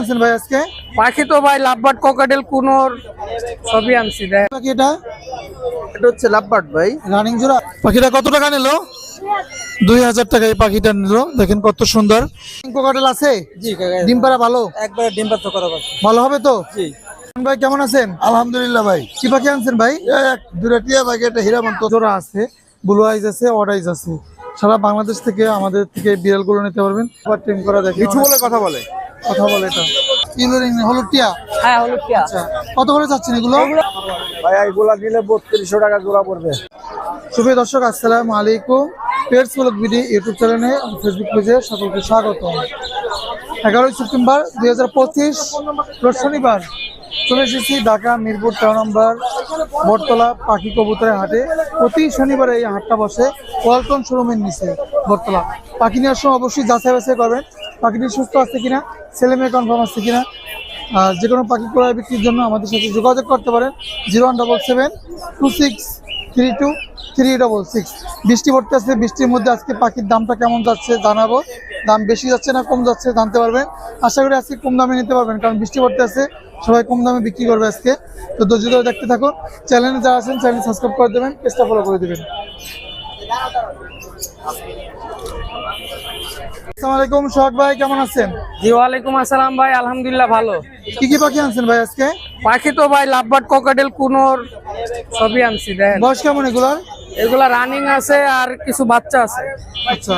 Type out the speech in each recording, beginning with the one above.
আনছেন ভাই আজকে? পাখি তো ভাই লাভবাট কোকাটেল কুনোর সবই আনছি দেখ। পাখি এটা? এটা হচ্ছে লাভবার্ড ভাই। রানিং জোড়া? পাখিটা কত টাকা নিল? দুই হাজার টাকা এই পাখিটা নিল। দেখেন কত সুন্দর। কোকাটেল আছে? ডিম পাড়া ভালো? একবারে ডিম করা ভালো হবে তো? জি। ভাই কেমন আছেন? আলহামদুলিল্লাহ ভাই। কি পাখি আনছেন ভাই? দুটা টিয়া পাখি একটা হীরামন্ত জোড়া আছে ব্লু আইজ আছে অড আইজ আছে। সারা বাংলাদেশ থেকে আমাদের থেকে বিড়াল বিড়ালগুলো নিতে পারবেন। আবার করা দেখে কিছু বলে কথা বলে। কথা বলে এটা। ইলোরিং হলুদ টিয়া? হ্যাঁ হলুদ টিয়া। আচ্ছা কত করে চাচ্ছেন এগুলো? ভাই এইগুলা নিলে বত্রিশশো টাকা জোড়া পড়বে। শুভ দর্শক আসসালামু আলাইকুম। পেটস ব্লগ বিডি ইউটিউব চ্যানেলে এবং ফেসবুক পেজে সকলকে স্বাগত। এগারোই সেপ্টেম্বর দুই হাজার পঁচিশ শনিবার। চলে এসেছি ঢাকা মিরপুর তেরো নম্বর বটতলা পাখি কবুতরের হাটে। প্রতি শনিবার এই হাটটা বসে ওয়ালটন শোরুমের নিচে বটতলা। পাখি নেওয়ার সময় অবশ্যই যাচাই বাছাই করবেন। পাখিটি সুস্থ আছে কিনা ছেলে মেয়ে কনফার্ম আছে কিনা, আর যে কোনো পাখি ক্রয় বিক্রির জন্য আমাদের সাথে যোগাযোগ করতে পারেন zero one double seven two six three two three double six বৃষ্টি পড়তে আছে, বৃষ্টির মধ্যে আজকে পাখির দামটা কেমন যাচ্ছে জানাব। দাম বেশি যাচ্ছে না, কম যাচ্ছে, জানতে পারবেন। আশা করি আজকে কম দামে নিতে পারবেন, কারণ বৃষ্টি পড়তে আছে, সবাই কম দামে বিক্রি করবে আজকে। তো ধৈর্য ধরে দেখতে থাকুন চ্যানেলে যারা আছেন চ্যানেল সাবস্ক্রাইব করে দেবেন পেজটা ফলো করে দেবেন। আসসালামু আলাইকুম সোহাগ ভাই কেমন আছেন? জি ওয়ালাইকুম আসসালাম ভাই আলহামদুলিল্লাহ ভালো। কি কি পাখি আনছেন ভাই আজকে? পাখি তো ভাই লাভবাট কোকাটেল কুনোর সবই আনছি দেখ বয়স কেমন এগুলার? এগুলা রানিং আছে আর কিছু বাচ্চা আছে। আচ্ছা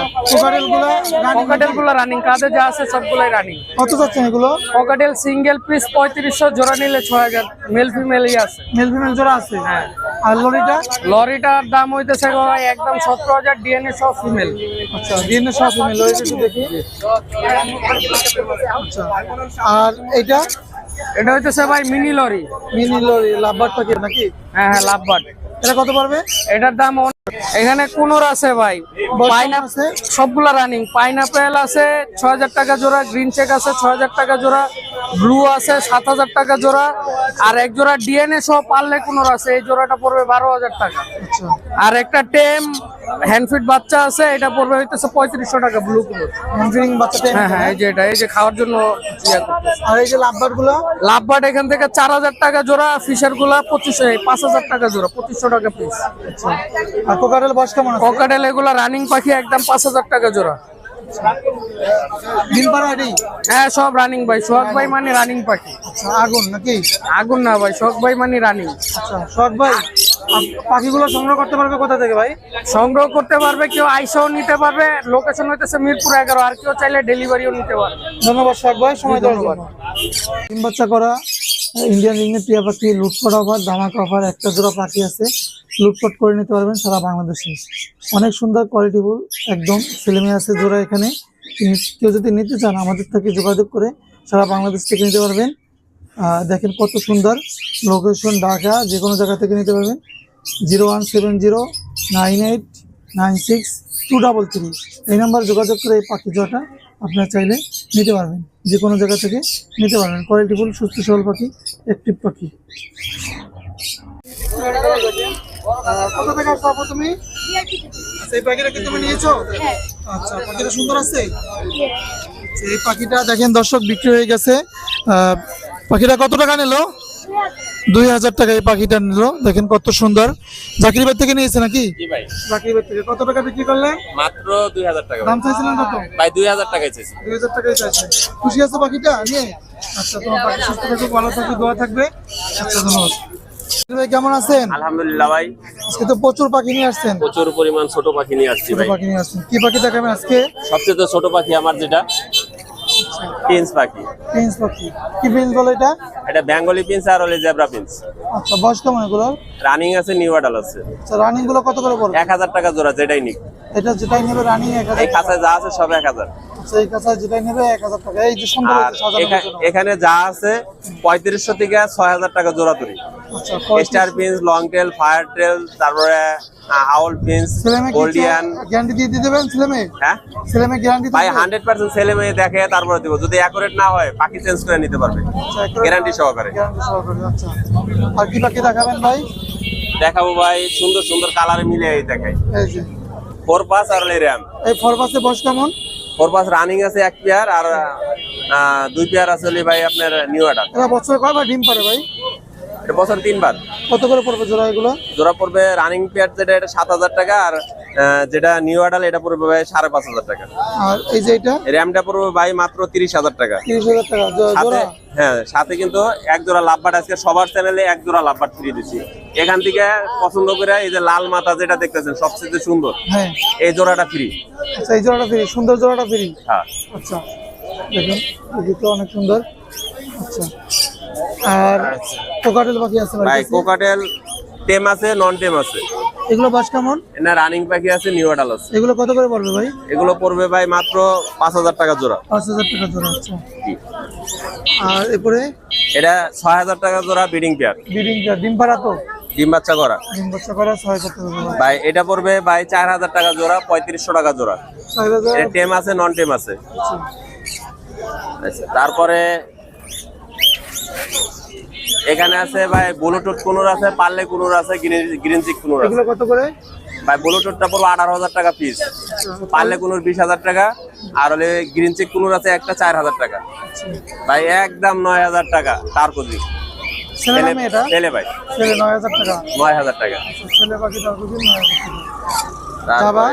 রানিং কাজে যা আছে সবগুলাই রানিং কত চাচ্ছেন এগুলো? কোকাটেল সিঙ্গেল পিস পঁয়ত্রিশশো জোড়া নিলে মেল ফিমেলই আছে। মেল ফিমেল জোড়া আছে? হ্যাঁ। আর লরিটা? লরিটার দাম হইতেছে ভাই একদম সতেরো হাজার ডিএনএ সব ফিমেল আচ্ছা ডিএনএ সব ফিমেল লরিটা একটু দেখি। আচ্ছা আর এটা এটা হইতেছে ভাই মিনি লরি মিনি লরি লাভবার পাখি নাকি? হ্যাঁ হ্যাঁ লাভবাট এটা কত পারবে এটার দাম। এখানে কুনোর আছে ভাই। পাইনাপ আছে? সবগুলা রানিং পাইনাপেল আছে ছ হাজার টাকা জোড়া গ্রিন চেক আছে ছ হাজার টাকা জোড়া ব্লু আছে সাত হাজার টাকা জোড়া। আর এক জোড়া ডিএনএ সহ পারলে কুনোর আছে এই জোড়াটা পড়বে বারো হাজার টাকা। আচ্ছা। আর একটা টেম হ্যান্ডফিট বাচ্চা আছে এটা পড়বে হইতেছে পঁয়ত্রিশশো টাকা ব্লু কুনোর হ্যান্ডফিডিং বাচ্চাটা হ্যাঁ হ্যাঁ এই যে এটা এই যে খাওয়ার জন্য আর এই যে লাভবারগুলো লাভবাট এখান থেকে চার হাজার টাকা জোড়া ফিশারগুলা পঁচিশশো পাঁচ হাজার টাকা জোড়া পঁচিশশো টাকা পিস আচ্ছা। আর কোকাটেল বয়স কেমন ককাটেল এগুলা রানিং পাখি একদম পাঁচ হাজার টাকা জোড়া। হ্যাঁ সব রানিং ভাই সোহাগ ভাই মানে রানিং পাখি। আচ্ছা আগুন নাকি? আগুন না ভাই সোহাগ ভাই মানে রানিং আচ্ছা ভাই পাখিগুলো সংগ্রহ করতে পারবে কোথা থেকে ভাই? সংগ্রহ করতে পারবে কেউ আইসাও নিতে পারবে লোকেশন হইতেছে মিরপুর এগারো আর কেউ চাইলে ডেলিভারিও নিতে পারবে। ধন্যবাদ শখ ভাই সময় জন্য। ডিম বাচ্চা করা ইন্ডিয়ান রিংয়ের টিয়া পাখি লুটপাট অফার ধামাকা অফার একটা জোড়া পাখি আছে। লুটপাট করে নিতে পারবেন সারা বাংলাদেশে। অনেক সুন্দর কোয়ালিটিফুল একদম ছেলেমেয়ে আছে, জোড়া এখানে। কেউ যদি নিতে চান, আমাদের থেকে যোগাযোগ করে সারা বাংলাদেশ থেকে নিতে পারবেন। দেখেন কত সুন্দর লোকেশন ঢাকা যে কোনো জায়গা থেকে নিতে পারবেন। Zero one seven zero nine eight nine six two double three. এই নাম্বার যোগাযোগ করে এই পাখি জোড়াটা আপনারা চাইলে নিতে পারবেন। যে কোনো জায়গা থেকে নিতে পারবেন। কোয়ালিটিফুল সুস্থ সবল পাখি অ্যাক্টিভ পাখি। কত টাকা পাবো তুমি? আচ্ছা, এই পাখিটা কি তুমি নিয়েছো? আচ্ছা পাখিটা সুন্দর আছে? আচ্ছা, এই পাখিটা দেখেন দর্শক বিক্রি হয়ে গেছে। আহ, পাখিটা কত টাকা নিল? দুই হাজার টাকা এই পাখিটা নিল। দেখেন কত সুন্দর। জাকির ভাই থেকে নিয়েছে নাকি? জি ভাই। জাকির ভাই থেকে। কত টাকা বিক্রি করলেন মাত্র দুই হাজার টাকা। দাম চাইছিলেন কত? ভাই দুই হাজার টাকা চেয়েছি দুই হাজার টাকাই চাইছেন। খুশি আছে পাখিটা? নিয়ে? আচ্ছা তোমার পাখি সুস্থ থাকুক ভালো থাকুক দোয়া থাকবে। আচ্ছা ধন্যবাদ। ভাই কেমন তো প্রচুর পাখি নিয়ে আসছেন। প্রচুর পরিমাণ সবচেয়ে ছোট পাখি আমার যেটা পিন্স পাখি। পিন্স পাখি। কি পিন্স বলে এটা? এটা বেঙ্গলি পিন্স আর হলে জেব্রা পিন্স আচ্ছা বয়স রানিং আছে নিউ অ্যাডাল আছে। আচ্ছা রানিংগুলো কত করে পড়বে? 1000 টাকা জোড়া যেটাই নিক। এটা যেটাই নেবে রানিং 1000 এই কাছে যা আছে সব 1000 এখানে যা আছে পঁয়ত্রিশশো থেকে ছয় হাজার টাকা জোড়া তৈরি। আচ্ছা star finch long tail fire tail তারপরে আউল পিন্স গোল্ডিয়ান গ্যারান্টি দিয়ে ছেলে মেয়ে হ্যাঁ? ছেলে মেয়ে গ্যারান্টি ভাই ছেলে মেয়ে দেখে তারপরে দিব। যদি অ্যাকুরেট না হয় পাখি চেঞ্জ করে নিতে পারবে। গ্যারান্টি সহকারে। গ্যারান্টি সহকারে আচ্ছা। আর কি পাখি দেখাবেন ভাই? দেখাবো ভাই সুন্দর সুন্দর কালারে মিলে এই দেখাই। এই যে। ফোর পাস আর এই ফরবাসে বয়স কেমন? ফোর পাস রানিং আছে এক পেয়ার আর দুই পেয়ার আছে ভাই আপনার নিউ অ্যাডাল এরা বছরে কয়বার ডিম পারে ভাই? এটা বছর তিনবার। কত করে পড়বে জোড়া এগুলো? জোড়া পড়বে রানিং পেয়ার যেটা এটা সাত হাজার টাকা আর যেটা নিউ অ্যাডাল এটা পড়বে ভাই সাড়ে পাঁচ হাজার টাকা। আর এই যে এটা? র্যামটা পড়বে ভাই মাত্র তিরিশ হাজার টাকা। তিরিশ হাজার টাকা সাথে হ্যাঁ সাথে কিন্তু এক জোড়া লাভবাট আজকে সবার চ্যানেলে এক জোড়া লাভবাট ফ্রি দিচ্ছি এখান থেকে পছন্দ করে এই যে লাল মাথা যেটা দেখতেছেন সবচেয়ে সুন্দর। হ্যাঁ। এই জোড়াটা ফ্রি আচ্ছা এই জোড়াটা ফ্রি সুন্দর জোড়াটা ফ্রি হ্যাঁ। আচ্ছা দেখুন দেখতে অনেক সুন্দর। আচ্ছা। আর কোকাটেল পাখি আছে ভাই কোকাটেল টেম আছে নন টেম আছে। এগুলো বাস কেমন? না রানিং পাখি আছে নিউ অ্যাডাল আছে। এগুলো কত করে পড়বে ভাই? এগুলো পড়বে ভাই মাত্র পাঁচ হাজার টাকা জোড়া। পাঁচ হাজার টাকা জোড়া আচ্ছা। আর এরপরে? এটা ছয় হাজার টাকা জোড়া বিডিং পেয়ার বিডিং ডিম পাড়া তো? ডিম বাচ্চা করা। ডিম বাচ্চা করা ছয় হাজার টাকা জোড়া। ভাই এটা পড়বে ভাই চার হাজার টাকা জোড়া পঁয়ত্রিশশো টাকা জোড়া। টেম আছে নন টেম আছে। আচ্ছা। আচ্ছা, তারপরে এখানে আছে ভাই ব্লুটুথ কুনুর আছে পার্লে কুনুর আছে গ্রিন চিক কুনুর আছে। এগুলো কত করে? ভাই ব্লুটুথটা পড়ব আঠারো হাজার টাকা পিস পার্লে কুনুর বিশ হাজার টাকা আর হলে গ্রিন চিক কুনুর আছে একটা চার হাজার টাকা। ভাই একদম নয় হাজার টাকা তার কুজি ছেলে ভাই। ছেলে নয় হাজার টাকা। নয় হাজার টাকা। ছেলে পাখি তার কুচি নয় হাজার টাকা। জাবা?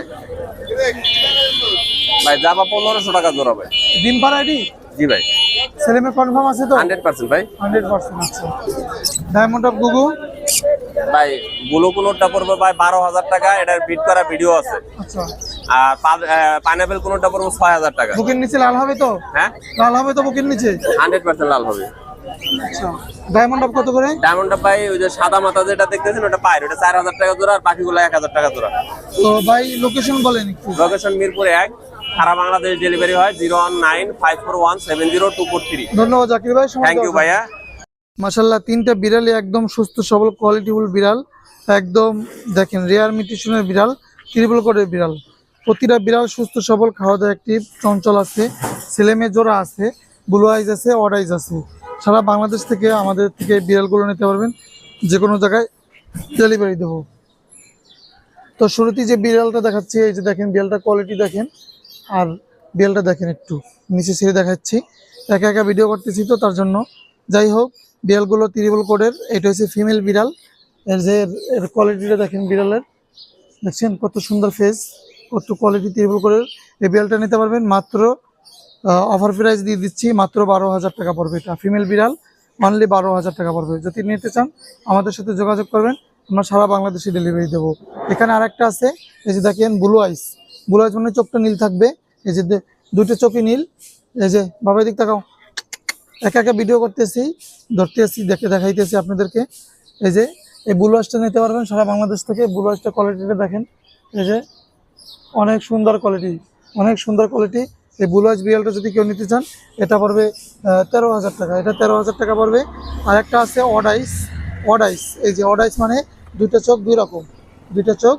ভাই। যাবা পনেরোশো টাকা জোড়া ভাই। ডিম পাড়া জি ভাই। ছেলে মেয়ে কনফার্ম আছে তো? হান্ড্রেড পার্সেন্ট ভাই। হান্ড্রেড পার্সেন্ট আচ্ছা। ডায়মন্ড অফ গুগু ভাই ব্লু কুনুরটা পড়বে ভাই? বারো হাজার টাকা এটার বিট করা ভিডিও আছে। আচ্ছা। আর পাইনাপেল কোনোটা পড়ব? ছয় হাজার টাকা। বুকের নিচে লাল হবে তো? হ্যাঁ। লাল হবে তো বুকের নিচে? হান্ড্রেড পার্সেন্ট লাল হবে। আচ্ছা। ডায়মন্ড অফ কত করে? ওই যে সাদা মাথা যেটা দেখতেছেন ওটা পাই ওটা চার হাজার টাকা জোড়া আর বাকিগুলো টাকা জোড়া। তো ভাই লোকেশন বলেন একটু। লোকেশন মিরপুর এক। সারা বাংলাদেশ ডেলিভারি হয় zero one nine five four one seven zero two four three. ধন্যবাদ জাকির ভাই থ্যাংক ইউ ভাইয়া। মাশাল্লাহ তিনটা বিড়ালই একদম সুস্থ সবল কোয়ালিটিফুল বিড়াল। একদম দেখেন রেয়ার মিউটেশনের বিড়াল ত্রিবল কোডের বিড়াল। প্রতিটা বিড়াল সুস্থ সবল খাওয়া দাওয়া একটি চঞ্চল আছে ছেলে মেয়ে জোড়া আছে ব্লু আইজ আছে অড আইজ আছে। সারা বাংলাদেশ থেকে আমাদের থেকে বিড়ালগুলো নিতে পারবেন যে কোনো জায়গায় ডেলিভারি দেবো। তো শুরুতেই যে বিড়ালটা দেখাচ্ছি এই যে দেখেন বিড়ালটা কোয়ালিটি দেখেন। আর বিড়ালটা দেখেন একটু, নিচে ছেড়ে দেখাচ্ছি। একা একা ভিডিও করতেছি তো, তার জন্য। যাই হোক বিড়ালগুলো ত্রিবল কোডের, এটা হচ্ছে ফিমেল বিড়াল। এর যে এর- এর কোয়ালিটিটা দেখেন বিড়ালের। দেখছেন কত সুন্দর ফেস কত কোয়ালিটি ত্রিবল কোডের। এই বিড়ালটা নিতে পারবেন মাত্র অফার প্রাইস দিয়ে দিচ্ছি, মাত্র বারো হাজার টাকা পড়বে এটা। ফিমেল বিড়াল অনলি বারো হাজার টাকা পড়বে। যদি নিতে চান, আমাদের সাথে যোগাযোগ করবেন, আমরা সারা বাংলাদেশে ডেলিভারি দেবো। এখানে আরেকটা আছে, এই যে দেখেন ব্লু আইস আইস মানে চোখটা নীল থাকবে। এই যে দুটো চোখই নীল। এই যে বাবার দিক তাকাও। একা একা ভিডিও করতেছি ধরতে আসছি দেখে দেখাইতেছি আপনাদেরকে। এই যে, এই ব্লু আইসটা নিতে পারবেন সারা বাংলাদেশ থেকে। ব্লু আইসটা কোয়ালিটিটা দেখেন। এই যে, অনেক সুন্দর কোয়ালিটি অনেক সুন্দর কোয়ালিটি এই ব্লু আইস বিড়ালটা যদি কেউ নিতে চান, এটা পড়বে তেরো হাজার টাকা। এটা তেরো হাজার টাকা পড়বে। আর একটা আছে অড আইস অড আইস এই যে অড আইস মানে দুইটা চোখ দুই রকম। দুইটা চোখ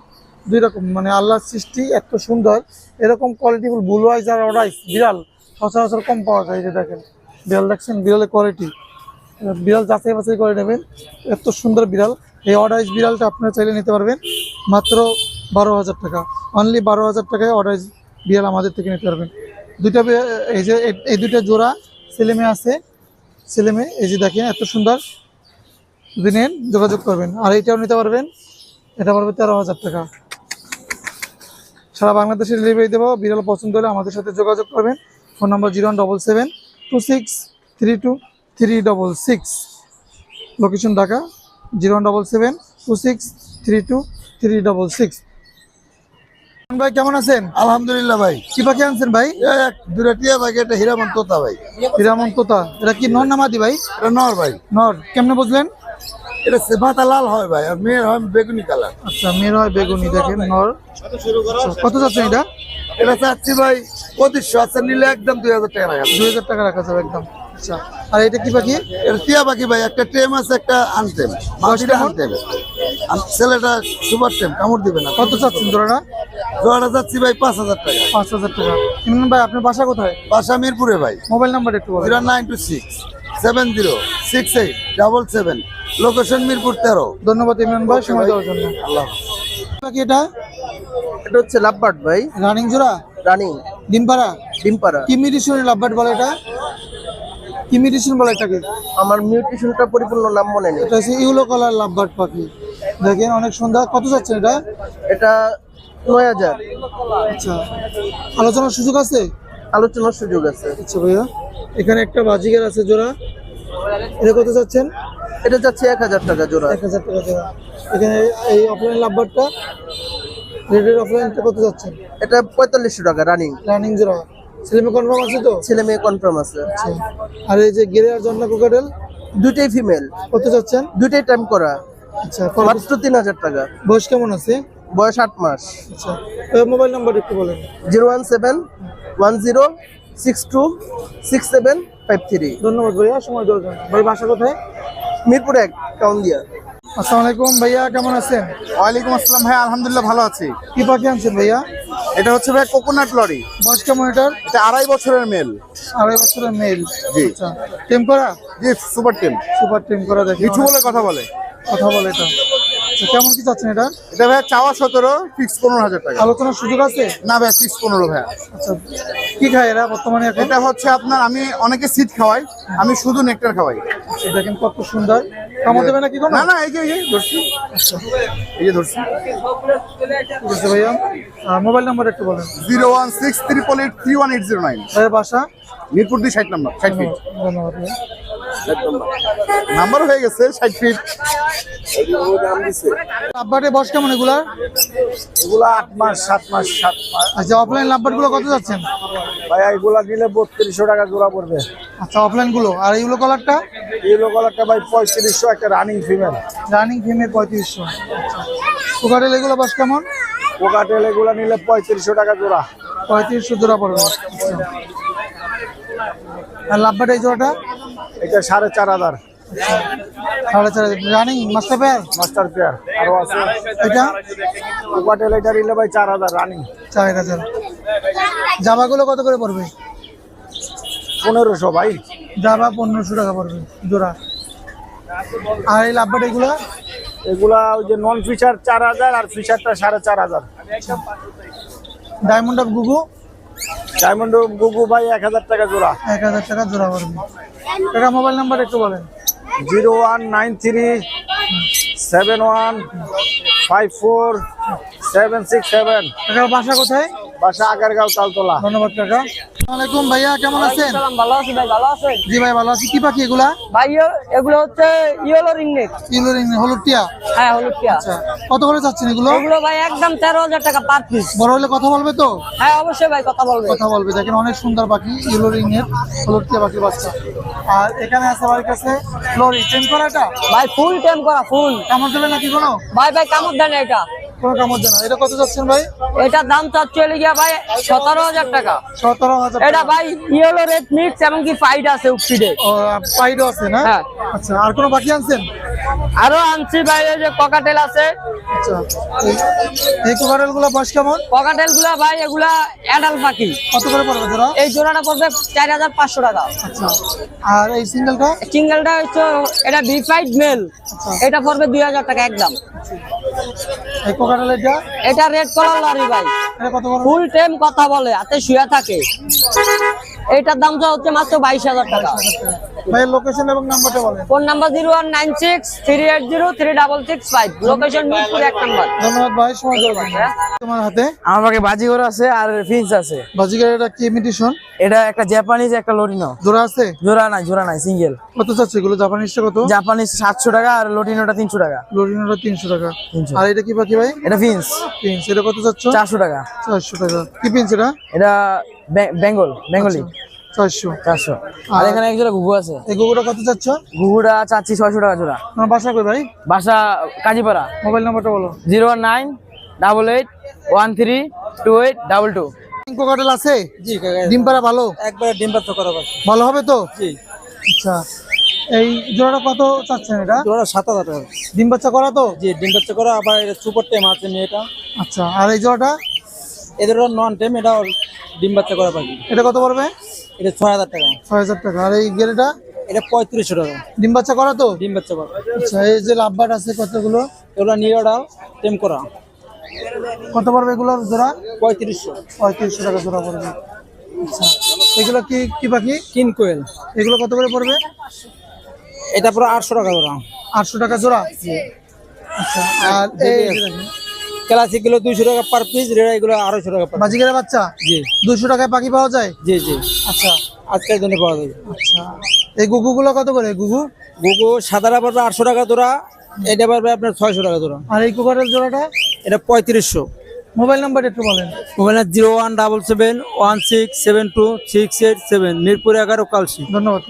দুই রকম মানে আল্লাহর সৃষ্টি এত সুন্দর, এরকম কোয়ালিটিফুল ব্লু আইস আর অড আইস বিড়াল, সচরাচর কম পাওয়া যায় যে দেখেন। বিড়াল দেখছেন, বিড়ালের কোয়ালিটি বিড়াল যাচাই বাছাই করে নেবেন, এত সুন্দর বিড়াল। এই অর্ডাইজ বিড়ালটা আপনারা চাইলে নিতে পারবেন, মাত্র বারো হাজার টাকা। অনলি বারো হাজার টাকায় অর্ডাইজ বিড়াল আমাদের থেকে নিতে পারবেন। দুইটা এই যে এই- দুইটা জোড়া ছেলে মেয়ে আছে। ছেলে মেয়ে, এই যে দেখেন, এত সুন্দর। যদি নেন, যোগাযোগ করবেন। আর এইটাও নিতে পারবেন, এটা পড়বে তেরো হাজার টাকা। সারা বাংলাদেশে ডেলিভারি দেবো। বিড়াল পছন্দ হলে আমাদের সাথে যোগাযোগ করবেন। Phone number zero double seven two six three two three double six. Location Dhaka zero double seven two six three two three double six. ভাই কেমন আছেন? আলহামদুলিল্লাহ ভাই। কি পাখি আনছেন ভাই? দুটা টিয়া ভাই এটা হীরামন তোতা ভাই। হিরামন তোতা। এটা কি নর নামাদি ভাই? এটা নর ভাই। নর। কেমনে বুঝলেন? এটা মাথা লাল হয় ভাই আর মেয়ের হয় বেগুনি কালার। আচ্ছা মেয়ের হয় বেগুনি দেখেন নর। কত যাচ্ছেন এটা? এটা চাচ্ছি ভাই পঁচিশশো আচ্ছা নিলে একদম দুই হাজার টাকা রাখা দুই হাজার টাকা রাখা যাবে একদম। আচ্ছা আর এটা কি পাখি? এটা টিয়া পাখি ভাই একটা টেম আছে একটা আনটেম। মাটিটা আনটেম। ছেলেটা সুপার টেম কামড় দিবে না। কত চাচ্ছেন জোড়াটা? জোয়াটা যাচ্ছি ভাই পাঁচ হাজার টাকা। পাঁচ হাজার টাকা। ইমরান ভাই আপনার বাসা কোথায়? বাসা মিরপুরে ভাই। মোবাইল নাম্বার একটু zero nine two six seven zero six eight double seven. Location Mirpur তেরো। ধন্যবাদ ইমরান ভাই সময় দেওয়ার জন্য। আল্লাহ এটা? এটা হচ্ছে লাভবার্ড ভাই। রানিং জোড়া? রানিং। ডিমপাড়া? ডিমপাড়া। কি মিডিশনের লাভবাট বলে এটা? কি মিউটেশন বলে এটাকে? আমার মিউটেশনটা পরিপূর্ণ নাম মনে নেই। এটা হচ্ছে ইউলো কালার লাভবার্ড পাখি। দেখেন অনেক সুন্দর। কত যাচ্ছে এটা? এটা নয় হাজার। আচ্ছা। আলোচনার সুযোগ আছে? আলোচনার সুযোগ আছে। আচ্ছা ভাইয়া। এখানে একটা বাজিগার আছে জোড়া। এটা কত যাচ্ছেন? এটা যাচ্ছে এক হাজার টাকা জোড়া। এক হাজার টাকা জোড়া। এখানে এই অফলাইন লাভবারটা রেডের অফলাইনটা কত যাচ্ছেন এটা পঁয়তাল্লিশশো টাকা রানিং রানিং জোড়া। ছেলে কনফার্ম আছে তো? ছেলে মেয়ে কনফার্ম আছে। আচ্ছা। আর এই যে গেরে আর জন্না কোকাটেল দুইটাই ফিমেল কত যাচ্ছেন? দুইটাই টাইম করা। আচ্ছা মাত্র তিন হাজার টাকা। বয়স কেমন আছে? বয়স আট মাস। আচ্ছা। মোবাইল নাম্বার একটু বলেন। Zero one seven one zero six two six seven five three. ধন্যবাদ ভাইয়া সময় দেওয়ার জন্য। ভাই বাসা কোথায়? মিরপুর এক কাউন্দিয়া আসসালামু আলাইকুম ভাইয়া কেমন আছেন? ওয়ালাইকুম আসসালাম ভাই আলহামদুলিল্লাহ ভালো আছি। কি পাখি আনছেন ভাইয়া? এটা হচ্ছে ভাই কোকোনাট লরি। বয়স কেমন এটার এটা আড়াই বছরের মেল। আড়াই বছরের মেল। জি। আচ্ছা। টেম করা? জি সুপার টেম সুপার টেম করা দেখি কিছু বলে কথা বলে। কথা বলে এটা। আচ্ছা কেমন কি চাচ্ছেন এটা? এটা ভাই চাওয়া সতেরো ফিক্স পনেরো হাজার টাকা। আলোচনার সুযোগ আছে? না ভাই ফিক্স পনেরো ভাই আচ্ছা কি খায় এরা বর্তমানে এটা হচ্ছে আপনার আমি অনেকে সিট খাওয়াই আমি শুধু নেকটার খাওয়াই। আচ্ছা, দেখেন কত সুন্দর। কামড় দেবে নাকি কোনো? না না এই যে এই যে ধরছি। এই যে ধরছি। ঠিক আছে ভাইয়া। মোবাইল নাম্বার একটু বলেন। Zero one six triple eight three one eight zero nine ভাইয়া বাসা? মিরপুর দুই ষাট নাম্বার ষাট ফিট ধন্যবাদ নাম্বার হয়ে গেছে ষাট ফিট লাভবার্ডে বয়স কেমন এগুলা? এগুলো আট মাস সাত মাস সাত মাস। আচ্ছা অফলাইন লাভবার্ডগুলো কত যাচ্ছেন? ভাই এগুলা নিলে বত্রিশশো টাকা জোড়া পড়বে। আচ্ছা অফলাইনগুলো আর এইগুলো কালারটা ইয়েলো কালারটা ভাই পঁয়ত্রিশশো একটা রানিং ফিমেল রানিং ফিমেল পঁয়ত্রিশশো। আচ্ছা কোকাটেল এগুলো বয়স কেমন? পোকাটেল এগুলা নিলে পঁয়ত্রিশশো টাকা জোড়া। পঁয়ত্রিশশো জোড়া পড়বে। আর লাভবার্ড এই জোড়াটা? এটা সাড়ে চার হাজার। সাড়ে চার running master pair master pair আরও আছে। এটা? পোকাটেল এটা নিলে ভাই চার হাজার রানিং চার হাজার। জামাগুলো কত করে পড়বে? পনেরোশো ভাই। জামা পনেরোশো টাকা পড়বে জোড়া। আর এই লাভবার্ড এগুলো? এগুলা ওই যে নন ফিচার চার হাজার আর ফিচারটা সাড়ে চার হাজার। ডায়মন্ড অফ গুগু ডায়মন্ড অফ গুগু ভাই এক হাজার টাকা জোড়া। এক হাজার টাকা জোড়া পড়বে। টাকা মোবাইল নাম্বার একটু বলেন। Zero one nine three seven one five four seven six seven. বাসা কোথায়? বাসা আগারগাঁও তালতলা। ধন্যবাদ কাকা। আসসালামাইকুম ভাইয়া কেমন আছেন? ভালো আছি ভাই ভালো আছেন? জি ভাই ভালো আছি। কি পাখি এগুলা? ভাই এগুলো হচ্ছে ইয়েলো রিংনেট। ইউলো রিং হলুদ টিয়া? হ্যাঁ হলুদ টিয়া। আচ্ছা কত করে যাচ্ছেন এগুলো? এগুলো ভাই একদম তেরো হাজার টাকা পার পিস বড় হলে কথা বলবে তো? হ্যাঁ অবশ্যই ভাই কথা বলবে। কথা বলবে। দেখেন অনেক সুন্দর পাখি ইউলো রিং এর হলুদ টিয়া পাখির বাচ্চা। আর এখানে আছে আমার কাছে ফ্লোরি চেঞ্জ করা এটা? ভাই ফুল টাইম করা ফুল কামড় দেবে নাকি কোনো? ভাই ভাই কামড় দেন এটা। কোনো কামড় এটা কত ভাই? এটার দাম চার চলে গিয়া ভাই সতেরো হাজার টাকা। সতেরো হাজার এটা ভাই ইয়েলো রেড মিক্স এমনকি ফাইড আছে উপিডে ও পাইডও আছে না? হ্যাঁ। আচ্ছা আর কোনো বাকি আনছেন? আরও আনছি বাইরে যে ককাটেল আছে। আচ্ছা এই- এই কোকারেল বয়স কেমন? ককাটেলগুলা ভাই এগুলা অ্যাডাল পাখি কত করে পড়বে জোড়া? এই জোড়াটা পড়বে চার হাজার পাঁচশো টাকা। আচ্ছা আর এই সিঙ্গেলটা সিঙ্গেলটা হচ্ছে এটা বিফাইড মেল এটা পড়বে দুই হাজার টাকা একদম। এটা এটা রেড কালার লরি ভাই। ফুল টাইম কথা বলে হাতে শুয়ে থাকে। এটার দামটা হচ্ছে মাত্র বাইশ হাজার টাকা। ভাই লোকেশন এবং নাম্বারটা বলেন। Phone number zero one nine six three eight zero three double six five. Location Mirpur এক নাম্বার। ধন্যবাদ ভাই সময় দেওয়ার জন্য। তোমার হাতে? আমার বাজিগর আছে আর ফিন্স আছে। বাজিকার এটা কি ইমিটেশন এটা একটা জাপানিজ একটা জোড়া আছে? জোড়া নাই জোড়া নাই সিঙ্গেল কত চাচ্ছে এগুলো? জাপানিজটা কত? জাপানিজ সাতশো টাকা আর লটিনোটা তিনশো টাকা। লোরিনোটা তিনশো টাকা। আর এটা কি পাখি ভাই? এটা ফিন্স পিন্স এটা কত চাচ্ছ? টাকা। চারশো টাকা। কি পিন্স এটা? এটা বেঙ্গল বেঙ্গলি। চারশো চারশো আর এখানে এক জোড়া ঘুঘু আছে। এই গুগুটা কত চাচ্ছ? ঘুঘুটা চাচ্ছি ছয়শো টাকা জোড়া। তোমার বাসা কই ভাই? বাসা কাজীপাড়া। মোবাইল নাম্বারটা বলো। Zero one nine double eight one three two eight double two. Cockatiel আছে? জি ডিম পাড়া ভালো? একবারে ডিম পাত্র করা ভালো হবে তো? জি। আচ্ছা। এই জোড়াটা কত চাচ্ছেন এটা? জোড়া সাত হাজার টাকা। ডিম বাচ্চা করা তো? জি ডিম পাত্র করা আবার এটা সুপার টেম আছে মেয়েটা। আচ্ছা। আর এই জোড়াটা? এদের নন টেম এটা ডিম বাচ্চা করা পাখি এটা কত পড়বে? এটা ছয় হাজার টাকা। ছয় হাজার টাকা। আর এই গেরেটা? এটা পঁয়ত্রিশশো টাকা। ডিম বাচ্চা করা তো? ডিম বাচ্চা করা। আচ্ছা এই যে লাভবাট আছে কতগুলো? এগুলো নিয়ে ওটা টেম করা। কত পড়বে এগুলোর জোড়া? পঁয়ত্রিশশো। পঁয়ত্রিশশো টাকা জোড়া পড়বে। আচ্ছা এগুলো কি কি পাখি? কিন কোয়েল। এগুলো কত করে পড়বে? এটা পুরো আটশো টাকা জোড়া। আটশো টাকা জোড়া? আচ্ছা আর এই ক্লাসিকগুলো দুইশো টাকা পার পিস রেডা এগুলো আড়াইশো টাকা পার বাজিগারের বাচ্চা? জি। দুশো টাকায় পাখি পাওয়া যায়? জি জি। আচ্ছা। আজকের জন্য পাওয়া যাবে আচ্ছা। এই গুগুগুলো কত করে গুগু? গুগু সাদারা পারবে আটশো টাকা জোড়া এটা পারবে আপনার ছয়শো টাকা জোড়া। আর এই কুকারের জোড়াটা? এটা পঁয়ত্রিশশো। মোবাইল নাম্বার একটু বলেন। Mobile zero one double seven one six seven two six eight seven Mirpur এগারো কালসি ধন্যবাদ